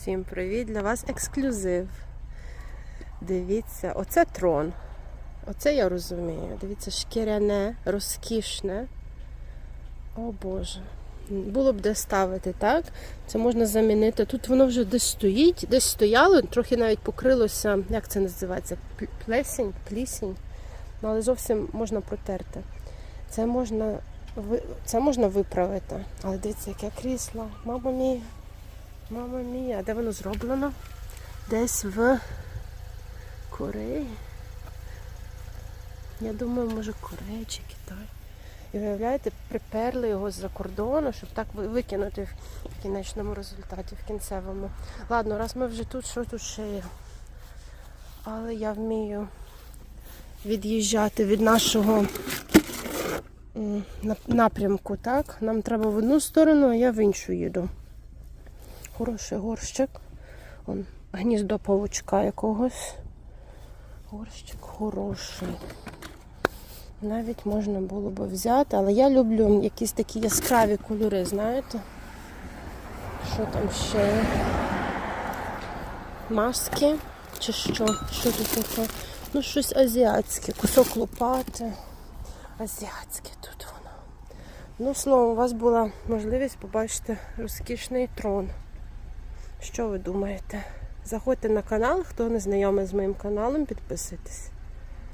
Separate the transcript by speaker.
Speaker 1: Всім привіт! Для вас ексклюзив. Дивіться, оце трон. Оце я розумію. Дивіться, шкіряне, розкішне. О Боже. Було б де ставити, так? Це можна замінити. Тут воно вже десь стоїть, десь стояло, трохи навіть покрилося, як це називається? Плесінь, плісінь. Ну, але зовсім можна протерти. Це можна, це можна виправити. Але дивіться, яке крісло. Мама мія. Мама мія, а де воно зроблено? Десь в Кореї. Я думаю, може Корея чи Китай. І виявляєте, приперли його з-за кордону, щоб так викинути в кінечному результаті, в кінцевому. Ладно, раз ми вже тут, що тут ще є? Але я вмію від'їжджати від нашого напрямку, так? Нам треба в одну сторону, а я в іншу їду. Хороший горщик. Он гніздо павучка якогось. Горщик хороший. Навіть можна було би взяти, але я люблю якісь такі яскраві кольори, знаєте? Що там ще? Маски чи що? Що тут таке? Ну, щось азіатське, кусок лопати. Азіатське тут воно. Ну, словом, у вас була можливість побачити розкішний трон. Що ви думаєте? Заходьте на канал, хто не знайомий з моїм каналом, підписуйтесь.